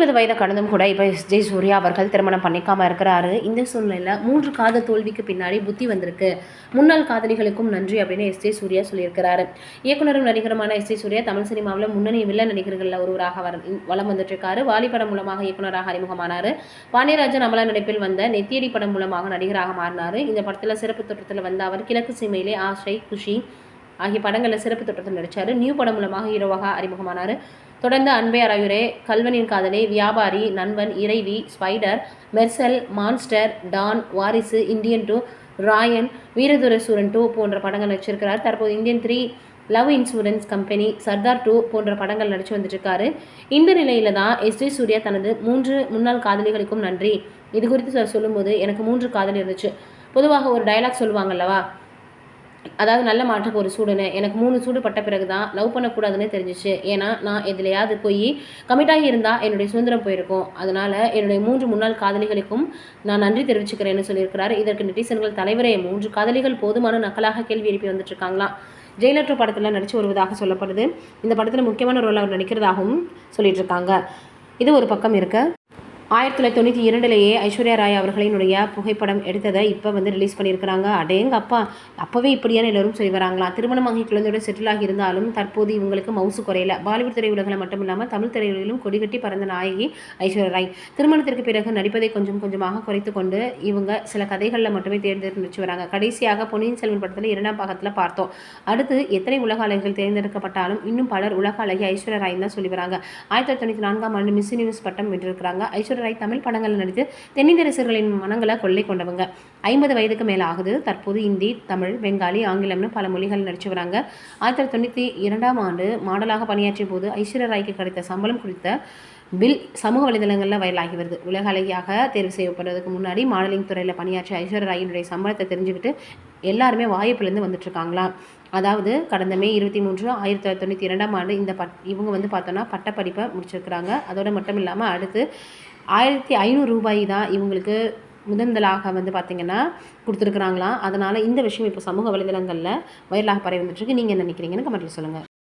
முப்பது வயதை கடந்தும் கூட இப்போ எஸ் ஜே சூர்யா அவர்கள் திருமணம் பண்ணிக்காமல் இருக்கிறாரு. இந்த சூழ்நிலையில் மூன்று காதல் தோல்விக்கு பின்னாடி புத்தி வந்திருக்கு. முன்னாள் காதலிகளுக்கும் நன்றி அப்படின்னு எஸ் ஜே சூர்யா சொல்லியிருக்கிறாரு. இயக்குனரும் நடிகருமான எஸ் ஜே சூர்யா தமிழ் சினிமாவில் முன்னணி வில்ல நடிகர்களில் ஒருவராக வர வளம் வந்துட்டு இருக்காரு வாலி படம் மூலமாக இயக்குனராக அறிமுகமானார். பாண்டியராஜன் அமலா நடிப்பில் வந்த நெத்தியடி படம் மூலமாக நடிகராக மாறினார். இந்த படத்தில் சிறப்பு தோற்றத்தில் வந்த அவர் கிழக்கு சீமையிலே ஆசை குஷி ஆகிய படங்களில் சிறப்பு தோற்றத்தில் நடித்தார் நியூ படம் மூலமாக ஹீரோவாக அறிமுகமானார். தொடர்ந்து அன்பே அரையுரே கல்வனின் காதலே Vyabari Nanban Iraivi Spider Mersal Monster Don Varisu Indian two Raayan Veera Dheera Sooran two போன்ற படங்கள் நடிச்சிருக்கிறார். தற்போது Indian three love insurance company Sardar two போன்ற படங்கள் நடித்து வந்துட்டுருக்காரு. இந்த நிலையில் தான் எஸ் ஜே சூர்யா தனது மூன்று முன்னாள் காதலிகளுக்கும் நன்றி. இது குறித்து சொல்லும்போது எனக்கு மூன்று காதலி இருந்துச்சு. பொதுவாக ஒரு டைலாக் சொல்லுவாங்கல்லவா அதாவது நல்ல மாற்றம் ஒரு சூடுன்னு. எனக்கு மூணு சூடு பட்ட பிறகு தான் லவ் பண்ணக்கூடாதுன்னு தெரிஞ்சிச்சு. ஏன்னா நான் எதுலையாவது போய் கமிட்டாகி இருந்தால் என்னுடைய சுதந்திரம் போயிருக்கும். அதனால என்னுடைய மூன்று முன்னாள் காதலிகளுக்கும் நான் நன்றி தெரிவிச்சுக்கிறேன்னு சொல்லியிருக்கிறார். இதற்கு நெட்டிசன்கள் தலைவரே மூன்று காதலிகள் போதுமான நக்கலாக கேள்வி எழுப்பி வந்துட்டுருக்காங்களாம் ஜெயலலிதா படத்தில் நடித்து வருவதாக சொல்லப்படுது. இந்த படத்தில் முக்கியமான ரோல் அவர் நடிக்கிறதாகவும் சொல்லிட்டு இருக்காங்க இது ஒரு பக்கம் இருக்க. ஆயிரத்தி தொள்ளாயிரத்தி தொண்ணூற்றி இரண்டுலேயே ஐஸ்வர்யா ராய் அவர்களினுடைய புகைப்படம் எடுத்ததை இப்போ வந்து ரிலீஸ் பண்ணியிருக்கிறாங்க. அடேங்க அப்பா அப்போவே இப்படியான எல்லோரும் சொல்லி வராங்களாம் திருமணமாகி குழந்தையோட செட்டில் ஆகியிருந்தாலும் தற்போது இவங்களுக்கு மவுசு குறையில. பாலிவுட் திரையுலகில் மட்டும் இல்லாமல் தமிழ் திரையுலகிலும் கொடிகட்டி பறந்த நாயகி ஐஸ்வர்யா ராய். திருமணத்திற்கு பிறகு நடிப்பதை கொஞ்சம் கொஞ்சமாக குறைத்து கொண்டு இவங்க சில கதைகளில் மட்டுமே தேர்ந்தெடுத்து வராங்க. கடைசியாக பொன்னியின் செல்வன் படத்தில் இரண்டாம் பாகத்தில் பார்த்தோம். அடுத்து எத்தனை உலக அழகிகள் தேர்ந்தெடுக்கப்பட்டாலும் இன்னும் பலர் உலக அழகி ஐஸ்வர்யா ராய் தான் சொல்லி வராங்க. ஆயிரத்தி தொள்ளாயிரத்தி தொண்ணூற்றி நான்காம் ஆண்டு மிஸ் யூனிவர்ஸ் பட்டம் வென்றிருக்கிறாங்க. ஐஸ்வர்யா ராய் தமிழ் படங்களில் நடித்து தென்னிந்திய ரசிகர்களின் மனங்களை கொள்ளை கொண்டவங்க. ஐம்பது வயதுக்கு மேலே ஆகுது. தற்போது இந்தி தமிழ் பெங்காலி ஆங்கிலம்னு பல மொழிகள் நடிச்சு வராங்க. ஆயிரத்தி தொள்ளாயிரத்தி தொண்ணூற்றி இரண்டாம் ஆண்டு மாடலாக பணியாற்றிய போது ஐஸ்வர்யா ராய்க்கு கிடைத்த சம்பளம் குறித்த பில் சமூக வலைதளங்களில் வைரலாகி வருது. உலக அழகியாக தேர்வு செய்யப்படுறதுக்கு முன்னாடி மாடலிங் துறையில் பணியாற்றிய ஐஸ்வர்யா ராயினுடைய சம்பளத்தை தெரிஞ்சுக்கிட்டு எல்லாருமே வாய்ப்புலேருந்து வந்துட்டுருக்காங்களாம் அதாவது கடந்த மே இருபத்தி மூன்று ஆயிரத்தி தொள்ளாயிரத்தி தொண்ணூற்றி இரண்டாம் ஆண்டு இந்த பட் இவங்க வந்து பார்த்தோன்னா பட்டப்படிப்பை முடிச்சிருக்கிறாங்க. அதோடு மட்டும் இல்லாமல் அடுத்து ஆயிரத்தி ஐநூறு ரூபாய் தான் இவங்களுக்கு முதன்தலாக வந்து பார்த்திங்கன்னா கொடுத்துருக்குறாங்களாம். அதனால் இந்த விஷயம் இப்போ சமூக வலைதளங்களில் வைரலாக பரவி வந்துட்டுருக்கு நீங்கள் என்ன நினைக்கிறீங்கன்னு கமெண்ட்டில் சொல்லுங்கள்